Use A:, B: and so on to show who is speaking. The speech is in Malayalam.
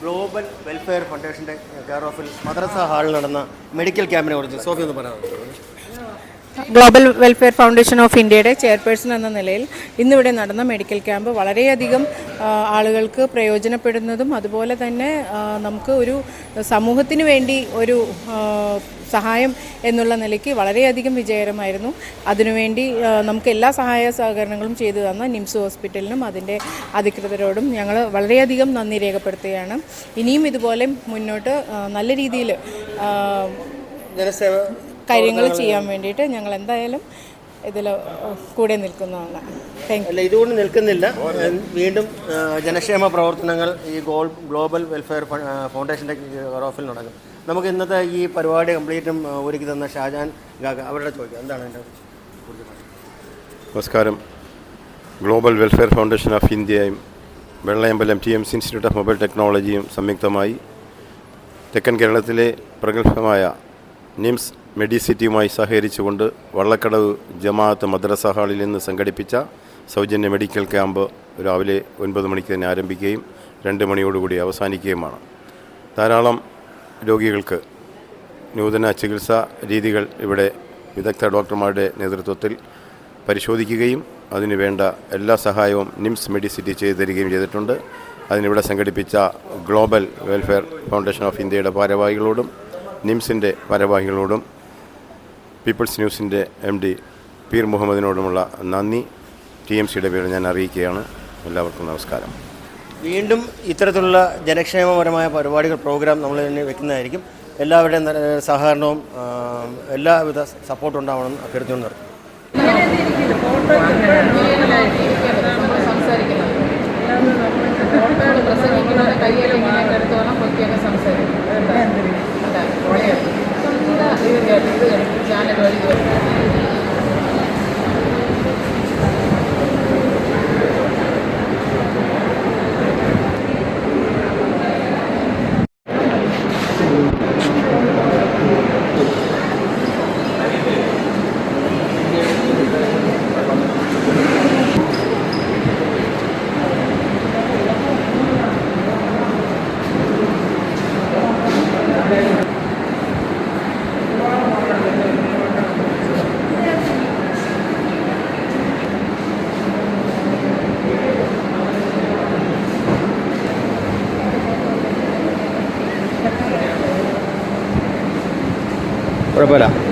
A: ഗ്ലോബൽ വെൽഫെയർ ഫൗണ്ടേഷന്റെ കെയർ ഓഫിൽ മദ്രസ ഹാളിൽ നടന്ന മെഡിക്കൽ ക്യാമ്പിനെ കുറിച്ച് സോഫി ഒന്ന് പറയാം
B: ഗ്ലോബൽ വെൽഫെയർ ഫൗണ്ടേഷൻ ഓഫ് ഇന്ത്യയുടെ ചെയർപേഴ്സൺ എന്ന നിലയിൽ ഇന്നിവിടെ നടന്ന മെഡിക്കൽ ക്യാമ്പ് വളരെയധികം ആളുകൾക്ക് പ്രയോജനപ്പെടുന്നതും അതുപോലെ തന്നെ നമുക്ക് ഒരു സമൂഹത്തിന് വേണ്ടി ഒരു സഹായം എന്നുള്ള നിലയ്ക്ക് വളരെയധികം വിജയകരമായിരുന്നു. അതിനുവേണ്ടി നമുക്ക് എല്ലാ സഹായ സഹകരണങ്ങളും ചെയ്തു തന്ന നിംസ് ഹോസ്പിറ്റലിനും അതിന്റെ അധികൃതരോടും ഞങ്ങൾ വളരെയധികം നന്ദി രേഖപ്പെടുത്തുകയാണ്. ഇനിയും ഇതുപോലെ മുന്നോട്ട് നല്ല രീതിയിൽ
A: ജനസേവ
B: കാര്യങ്ങൾ ചെയ്യാൻ വേണ്ടിയിട്ട് ഞങ്ങൾ എന്തായാലും ഇതിൽ കൂടെ നിൽക്കുന്നതാണ്
A: അല്ല ഇതുകൊണ്ട് നിൽക്കുന്നില്ല വീണ്ടും ജനക്ഷേമ പ്രവർത്തനങ്ങൾ ഈ ഗോൾ ഗ്ലോബൽ വെൽഫെയർ ഫൗണ്ടേഷന്റെ ഓഫിൽ നടക്കും നമുക്ക് ഇന്നത്തെ ഈ പരിപാടി കംപ്ലീറ്റും ഒരുക്കി തന്ന ഷാജാൻ ഗാഗ അവരുടെ ചോദ്യം എന്താണ് എന്റെ
C: നമസ്കാരം ഗ്ലോബൽ വെൽഫെയർ ഫൗണ്ടേഷൻ ഓഫ് ഇന്ത്യയും Vellayambalam T M C institute of mobile ടെക്നോളജിയും സംയുക്തമായി തെക്കൻ കേരളത്തിലെ പ്രഗത്ഭമായ നിംസ് മെഡിസിറ്റിയുമായി സഹകരിച്ചുകൊണ്ട് വള്ളക്കടവ് ജമാഅത്ത് മദ്രസ ഹാളിൽ നിന്ന് സംഘടിപ്പിച്ച സൗജന്യ മെഡിക്കൽ ക്യാമ്പ് രാവിലെ ഒൻപത് മണിക്ക് തന്നെ ആരംഭിക്കുകയും രണ്ട് മണിയോടുകൂടി അവസാനിക്കുകയുമാണ്. ധാരാളം രോഗികൾക്ക് നൂതന ചികിത്സാ രീതികൾ ഇവിടെ വിദഗ്ധ ഡോക്ടർമാരുടെ നേതൃത്വത്തിൽ പരിശോധിക്കുകയും അതിനുവേണ്ട എല്ലാ സഹായവും നിംസ് മെഡിസിറ്റി ചെയ്തു തരികയും ചെയ്തിട്ടുണ്ട്. അതിനിവിടെ സംഘടിപ്പിച്ച ഗ്ലോബൽ വെൽഫെയർ ഫൗണ്ടേഷൻ ഓഫ് ഇന്ത്യയുടെ ഭാരവാഹികളോടും നിംസിന്റെ ഭാരവാഹികളോടും പീപ്പിൾസ് ന്യൂസിന്റെ എം ഡി പീർ മുഹമ്മദിനോടുമുള്ള നന്ദി. ടി എം സിയുടെ പേര് ഞാൻ അറിയിക്കുകയാണ്. എല്ലാവർക്കും നമസ്കാരം.
A: വീണ്ടും ഇത്തരത്തിലുള്ള ജനക്ഷേമപരമായ പരിപാടികൾ പ്രോഗ്രാം നമ്മൾ തന്നെ വെക്കുന്നതായിരിക്കും. എല്ലാവരുടെയും സഹകരണവും എല്ലാവിധ സപ്പോർട്ടും ഉണ്ടാവണമെന്ന് അഭ്യർത്ഥിക്കുന്നു
D: জানে
E: Prepara.